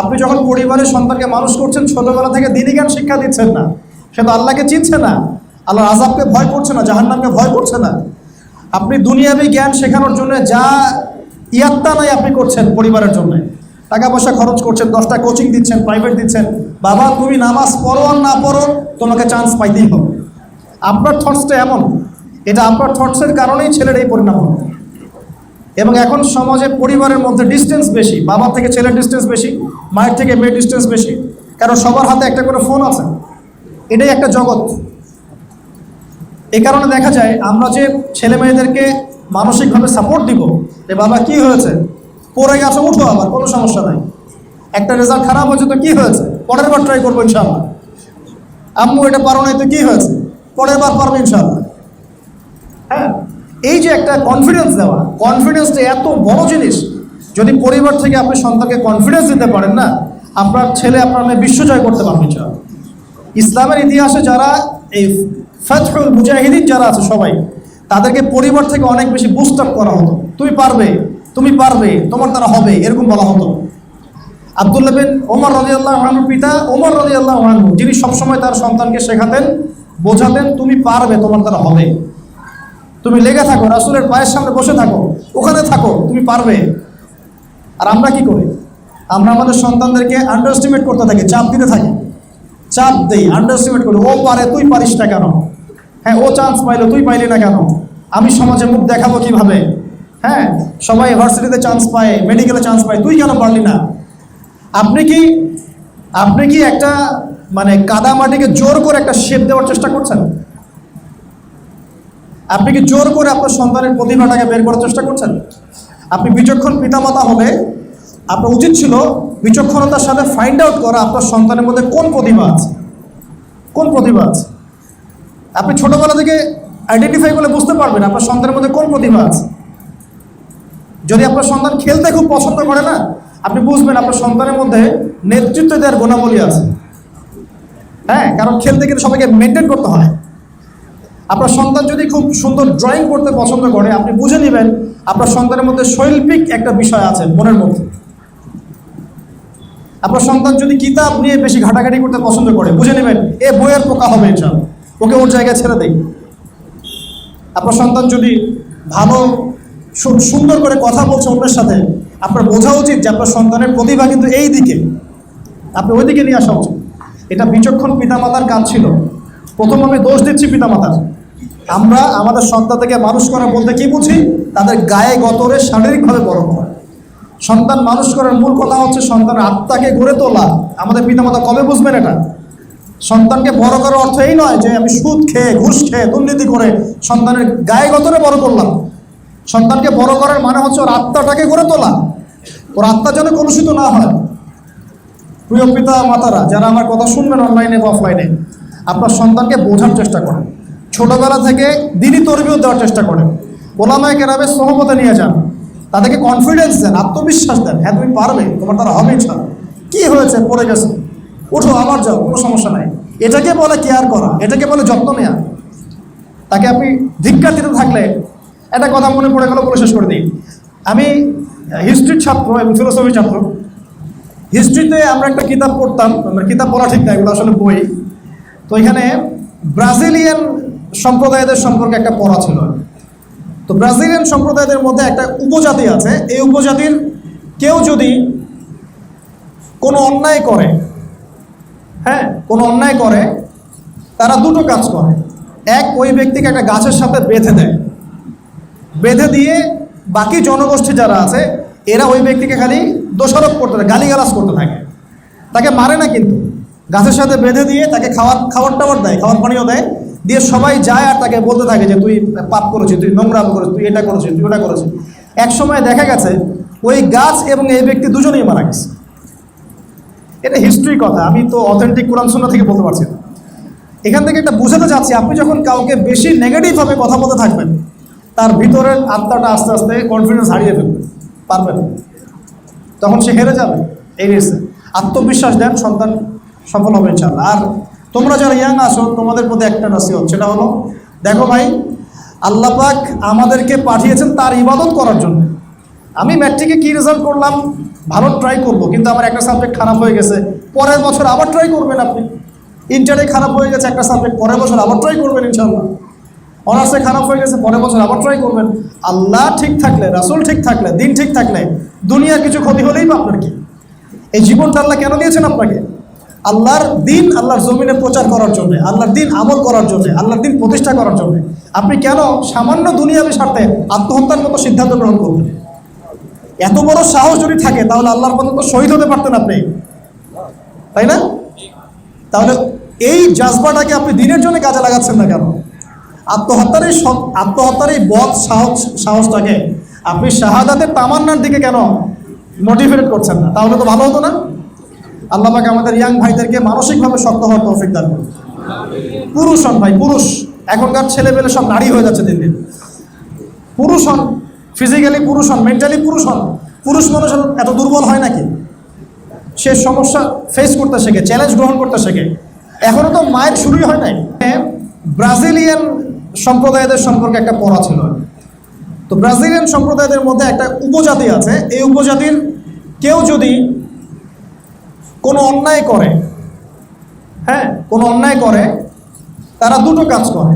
আপনি যখন পরিবারের সন্তানকে মানুষ করছেন, ছোটবেলা থেকে দিনই জ্ঞান শিক্ষা দিচ্ছেন না। সে তো আল্লাহকে চিনছে না। আল্লাহর আজাবকে ভয় করছে না, জাহান্নামকে ভয় করছে না। আপনি দুনিয়াবি জ্ঞান শেখানোর জন্য যা ইয়াত্তা নাই আপনি করছেন পরিবারের জন্য। টাকা পয়সা খরচ করছেন, দশটা কোচিং দিচ্ছেন প্রাইভেট দিচ্ছেন। বাবা, তুমি নামাজ পড়ো আর না পড়ো, তোমাকে চান্স পাইতেই হবে। আপনার থটসটা এমন। এটা আপনার থটসের কারণেই ছেলের এই পরিণাম হবে এবং এখন সমাজে পরিবারের মধ্যে ডিস্টেন্স বেশি বাবা থেকে ছেলের ডিস্টেন্স বেশি, মায়ের থেকে মেয়ের ডিস্টেন্স বেশি, কারণ সবার হাতে একটা করে ফোন আছে। এটাই একটা জগৎ। এই কারণে দেখা যায়, আমরা যে ছেলে মেয়েদেরকে মানসিকভাবে সাপোর্ট দিব, যে বাবা, কি হয়েছে? পড়ে গেছে, উঠো আবার, কোনো সমস্যা নাই। একটা রেজাল্ট খারাপ হয়েছে তো কী হয়েছে? পরের বার ট্রাই করব ইনশাআল্লাহ। আম্মু এটা পারো নাই তো কী হয়েছে? পরের বার পারব ইনশাআল্লাহ। হ্যাঁ? এই যে একটা কনফিডেন্স দেওয়া কনফিডেন্সটা এত বড় জিনিস, যদি পরিবার থেকে আপনি সন্তানকে কনফিডেন্স দিতে পারেন না, আপনার ছেলে আপনার মেয়ে বিশ্ব জয় করতে পারবে ইসলামের ইতিহাসে যারা এই ফতহুল মুজাহিদিন যারা আছে সবাই, তাদেরকে পরিবার থেকে অনেক বেশি বুস্ট আপ করা হতো। তুমি পারবে তুমি পারবে, তোমার দ্বারা হবে, এরকম বলা হতো। আবদুল্লাহ বিন ওমর রাজি আল্লাহ আহনুর পিতা ওমর রাজি আল্লাহ আহনু যিনি সবসময় তার সন্তানকে শেখাতেন, বোঝাতেন, তুমি পারবে, তোমার দ্বারা হবে। তুমি লেগে থাকো, রাসুলের পায়ের সামনে বসে থাকো, ওখানে থাকো, তুমি পারবে। আর আমরা কি করি? আমরা আমাদের সন্তানদেরকে আন্ডারস্টিমেট করতে থাকি, চাপ দিতে থাকি। চাপ দেই আন্ডারস্টিমেট করি। ও পারে, তুই পারিস না কেন? হ্যাঁ ও চান্স পাইলো, তুই পাইলি না কেন? আমি সমাজে মুখ দেখাবো কীভাবে? হ্যাঁ সবাই ইউনিভার্সিটিতে চান্স পায় মেডিকেলে চান্স পায়, তুই কেন পারলি না? আপনি কি আপনি কি একটা মানে কাদা মাটিকে জোর করে একটা শেপ দেওয়ার চেষ্টা করছেন? আপনি কি জোর করে আপনার সন্তানের প্রতিভাটাকে বের করার চেষ্টা করছেন? আপনি বিচক্ষণ পিতামাতা হলে আপনার উচিত ছিল বিচক্ষণতার সাথে ফাইন্ড আউট করা আপনার সন্তানের মধ্যে কোন প্রতিভা আছে। কোন প্রতিভা আছে? আপনি ছোটবেলা থেকে আইডেন্টিফাই করলে বুঝতে পারবেন আপনার সন্তানের মধ্যে কোন প্রতিভা আছে। যদি আপনার সন্তান খেলতে খুব পছন্দ করে না, আপনি বুঝবেন আপনার সন্তানের মধ্যে নেতৃত্ব দেওয়ার গুণাবলী আছে। হ্যাঁ কারণ খেলতে গেলে সবাইকে মেনটেন করতে হয়। আপনার সন্তান যদি খুব সুন্দর ড্রয়িং করতে পছন্দ করে, আপনি বুঝে নেবেন আপনার সন্তানের মধ্যে শৈল্পিক একটা বিষয় আছে মনের মধ্যে। আপনার সন্তান যদি কিতাব নিয়ে বেশি ঘাটাঘাটি করতে পছন্দ করে, বুঝে নেবেন, এ বইয়ের পোকা হবে ইনশাল ওকে ওর জায়গায় ছেড়ে দেই আপনার সন্তান যদি ভালো সুন্দর করে কথা বলছে অন্যের সাথে, আপনার বোঝা উচিত যে আপনার সন্তানের প্রতিভা কিন্তু এই দিকে। আপনি ওই দিকে নিয়ে আসা উচিত। এটা বিচক্ষণ পিতামাতার কাজ ছিল। প্রথম আমি দোষ দিচ্ছি পিতামাতার। আমরা আমাদের সন্তানকে মানুষ করা বলতে কি বুঝি? তাদের গায়ে গতরে শারীরিকভাবে বড় করা সন্তান মানুষ করার মূল কথা হচ্ছে সন্তানের আত্মাকে গড়ে তোলা। আমাদের পিতামাতা কবে বুঝবেন এটা? সন্তানকে বড় করার অর্থ এই নয় যে আমি সুদ খেয়ে, ঘুষ খেয়ে, দুর্নীতি করে সন্তানের গায়ে গতরে বড় করলাম। সন্তানকে বড় করার মানে হচ্ছে ওর আত্মাটাকে গড়ে তোলা। ওর আত্মা যেন কলুষিত না হয়। প্রিয় পিতা মাতারা যারা আমার কথা শুনবেন অনলাইনে বা অফলাইনে আপনার সন্তানকে বোঝার চেষ্টা করেন। ছোটবেলা থেকে দিনই তরবিও দেওয়ার চেষ্টা করেন। ওলামায় কেরাবে সহমতে নিয়ে যান। তাদেরকে কনফিডেন্স দেন, আত্মবিশ্বাস দেন। হ্যাঁ তুমি পারবে, তোমার দ্বারা হবে ইনশাল্লাহ কী হয়েছে? পড়ে গেছে? ওঠো আবার যাও, কোনো সমস্যা নাই। এটাকে বলে কেয়ার করা, এটাকে বলে যত্ন নেওয়া তাকে আপনি ধিক্কার দিতে থাকলে, একটা কথা মনে পড়ে গেল, বলে শেষ করে দিই। আমি হিস্ট্রির ছাত্র এবং ফিলোসফির ছাত্র। হিস্ট্রিতে আমরা একটা কিতাব পড়তাম কিতাব পড়া ঠিক না এগুলো আসলে বই। তো এখানে ব্রাজিলিয়ান সম্প্রদায়দের সম্পর্কে একটা পড়া ছিল। তো ব্রাজিলিয়ান সম্প্রদায়দের মধ্যে একটা উপজাতি আছে। এই উপজাতির কেউ যদি কোনো অন্যায় করে হ্যাঁ কোনো অন্যায় করে, তারা দুটো কাজ করে। এক, ওই ব্যক্তিকে একটা গাছের সাথে বেঁধে দেয়। বেঁধে দিয়ে বাকি জনগোষ্ঠী যারা আছে, এরা ওই ব্যক্তিকে খালি দোষারোপ করতে থাকে, গালিগালাজ করতে থাকে। তাকে মারে না কিন্তু। গাছের সাথে বেঁধে দিয়ে তাকে খাওয়ার খাবার টাবার দেয় খাবার পানিও দেয়। দিয়ে সবাই যায় আর তাকে বলতে থাকে যে, তুই পাপ করেছিস, তুই নোংরা করেছিস, তুই এটা করেছিস, তুই ওটা করেছিস। এক সময় দেখা গেছে, ওই গাছ এবং এই ব্যক্তি দুজনেই মারা গেছে। এটা হিস্ট্রি কথা, আমি তো অথেন্টিক কোরআন শূন্য থেকে বলতে পারছি না। এখান থেকে একটা বোঝাতে চাচ্ছি, আপনি যখন কাউকে বেশি নেগেটিভভাবে কথা বলতে থাকবেন, তার ভিতরের আত্মাটা আস্তে আস্তে কনফিডেন্স হারিয়ে ফেলবে পারবেন তখন সে হেরে যাবে, এই রেসে আত্মবিশ্বাস দেন, সন্তান সফল হবে ইনশাল্লাহ আর তোমরা যারা ইয়াং আসো তোমাদের প্রতি একটা নসিহত, সেটা হলো, দেখো ভাই, আল্লাহ পাক আমাদেরকে পাঠিয়েছেন তার ইবাদত করার জন্য। আমি ম্যাট্রিকে কী রেজাল্ট করলাম? ভালো ট্রাই করব, কিন্তু আমার একটা সাবজেক্ট খারাপ হয়ে গেছে, পরের বছর আবার ট্রাই করবেন আপনি। ইন্টারে খারাপ হয়ে গেছে একটা সাবজেক্ট পরের বছর আবার ট্রাই করবেন ইনশাল্লাহ অনার্সে খারাপ হয়ে গেছে, পরের বছর আবার ট্রাই করবেন। আল্লাহ ঠিক থাকলে, রাসুল ঠিক থাকলে, দিন ঠিক থাকলে দুনিয়ার কিছু ক্ষতি হলেই বা আপনার কি? এই জীবনটা আল্লাহ কেন দিয়েছেন আপনাকে? আল্লাহর দিন আল্লাহর জমিনে প্রচার করার জন্য, আল্লাহর দিন আমল করার জন্য, আল্লাহর দিন প্রতিষ্ঠা করার জন্য আপনি কেন সামান্য দুনিয়াবি স্বার্থে আত্মহত্যার মতো সিদ্ধান্ত গ্রহণ করবেন? এত বড় সাহস যদি থাকে, তাহলে আল্লাহর মতো তো শহীদ হতে পারতেন আপনি। তাই না? তাহলে এই জাজবাটাকে আপনি দিনের জন্য কাজে লাগাচ্ছেন না কেন? আত্মহত্যার এই আত্মহত্যার এই বধ সাহস সাহসটাকে আপনি শাহাদাতের তামান্নার দিকে কেন মোটিভেট করছেন না? তাহলে তো ভালো হতো না? আল্লাহ পাকে আমাদের ইয়াং ভাইদেরকে মানসিকভাবে শক্ত হওয়ার তৌফিক দান করুন। পুরুষ হন ভাই, পুরুষ। এখনকার ছেলেমেলে সব নারী হয়ে যাচ্ছে দিন দিন। পুরুষ হন ফিজিক্যালি পুরুষ হন মেন্টালি পুরুষ হন, পুরুষ মানুষ এত দুর্বল হয় নাকি? সে সমস্যা ফেস করতে শেখে চ্যালেঞ্জ গ্রহণ করতে শেখে। এখনও তো মায়ের শুরুই হয় নাই। ব্রাজিলিয়ান সম্প্রদায়দের সম্পর্কে একটা পড়া ছিল। তো ব্রাজিলিয়ান সম্প্রদায়দের মধ্যে একটা উপজাতি আছে। এই উপজাতির কেউ যদি কোনো অন্যায় করে হ্যাঁ কোনো অন্যায় করে, তারা দুটো কাজ করে।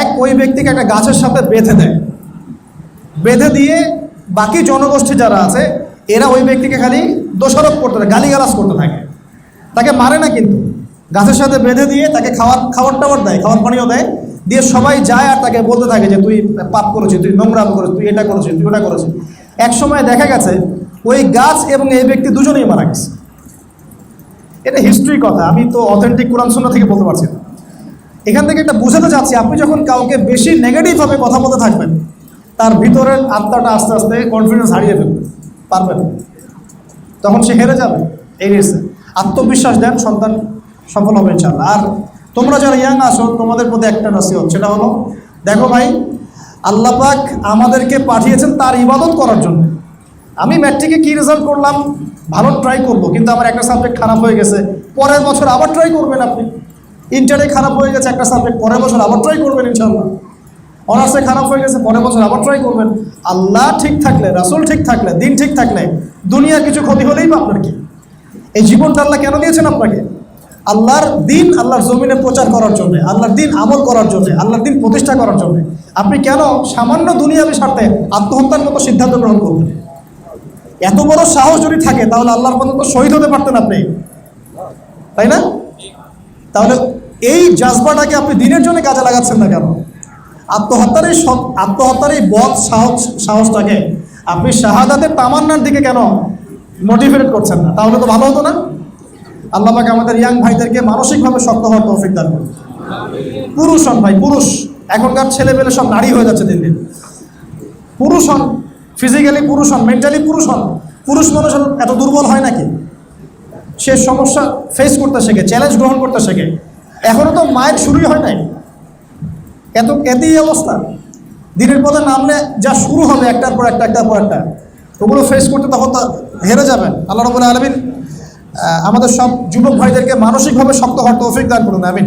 এক, ওই ব্যক্তিকে একটা গাছের সাথে বেঁধে দেয়। বেঁধে দিয়ে বাকি জনগোষ্ঠী যারা আছে, এরা ওই ব্যক্তিকে খালি দোষারোপ করতে থাকে, গালিগালাজ করতে থাকে। তাকে মারে না কিন্তু। গাছের সাথে বেঁধে দিয়ে তাকে খাওয়ার খাবার টাবার দেয় খাবার পানিও দেয়। দিয়ে সবাই যায় আর তাকে বলতে থাকে যে, তুই পাপ করেছিস, তুই নোংরাম করেছিস, তুই এটা করেছিস, তুই ওটা করেছিস। এক সময় দেখা গেছে, ওই গাছ এবং এই ব্যক্তি দুজনেই মারা গেছে। এটা হিস্ট্রি কথা, আমি তো অথেন্টিক কোরআন সুন্না থেকে বলতে পারছি না। এখান থেকে একটা বোঝাতে চাচ্ছি, আপনি যখন কাউকে বেশি নেগেটিভভাবে কথা বলতে থাকবেন, তার ভিতরের আত্মাটা আস্তে আস্তে কনফিডেন্স হারিয়ে ফেলবে পারবেন তখন সে হেরে যাবে, এই রেসে আত্মবিশ্বাস দেন, সন্তান সফল হবে ইনশাল্লাহ আর তোমরা যারা ইয়াং আসো তোমাদের প্রতি একটা নসিহত সেটা হলো, দেখো ভাই, আল্লাহ পাক আমাদেরকে পাঠিয়েছেন তার ইবাদত করার জন্য। আমি ম্যাট্রিকে কী রেজাল্ট করলাম? ভালো ট্রাই করব, কিন্তু আমার একটা সাবজেক্ট খারাপ হয়ে গেছে, পরের বছর আবার ট্রাই করবেন আপনি। ইন্টারে খারাপ হয়ে গেছে একটা সাবজেক্ট পরের বছর আবার ট্রাই করবেন ইনশাল্লাহ অনার্সে খারাপ হয়ে গেছে, পরের বছর আবার ট্রাই করবেন। আল্লাহ ঠিক থাকলে, রাসুল ঠিক থাকলে, দিন ঠিক থাকলে দুনিয়ার কিছু ক্ষতি হলেই বা আপনার কি? এই জীবনটা আল্লাহ কেন দিয়েছেন আপনাকে? আল্লাহর দিন আল্লাহর জমিনে প্রচার করার জন্য, আল্লাহর দিন আমল করার জন্য, আল্লাহর দিন প্রতিষ্ঠা করার জন্য। আপনি কেন সামান্য দুনিয়াবি স্বার্থে আত্মহত্যার মতো সিদ্ধান্ত গ্রহণ করবেন এত বড় সাহস যদি থাকে, তাহলে আল্লাহর মতো তো শহীদ হতে পারতেন আপনি। তাই না? তাহলে এই জাজবাটাকে আপনি দিনের জন্য কাজে লাগাচ্ছেন না কেন? আত্মহত্যার এই আত্মহত্যার এই বধ সাহস সাহসটাকে আপনি শাহাদাতের তামান্নার দিকে কেন মোটিভেট করছেন না? তাহলে তো ভালো হতো না? আল্লাহ পাকে আমাদের ইয়াং ভাইদেরকে মানসিকভাবে শক্ত হওয়ার তৌফিক দান করুন। পুরুষ হন ভাই, পুরুষ। এখনকার ছেলেমেলে সব নারী হয়ে যাচ্ছে দিন দিন। পুরুষ হন ফিজিক্যালি পুরুষ হন মেন্টালি পুরুষ হন, পুরুষ মানুষ এত দুর্বল হয় নাকি? সে সমস্যা ফেস করতে শেখে চ্যালেঞ্জ গ্রহণ করতে শেখে। এখনও তো মায়ের শুরুই হয় নাই। এত, এতেই অবস্থা। দিনের পথে নামলে যা শুরু হবে একটার পর একটা, একটার পর একটা, ওগুলো ফেস করতে তখন হেরে যাবেন। আল্লাহ রবুল্লা আলমিন আমাদের সব যুবক ভাইদেরকে মানসিকভাবে শক্ত হওয়ার তৌফিক দান করুন, আমিন।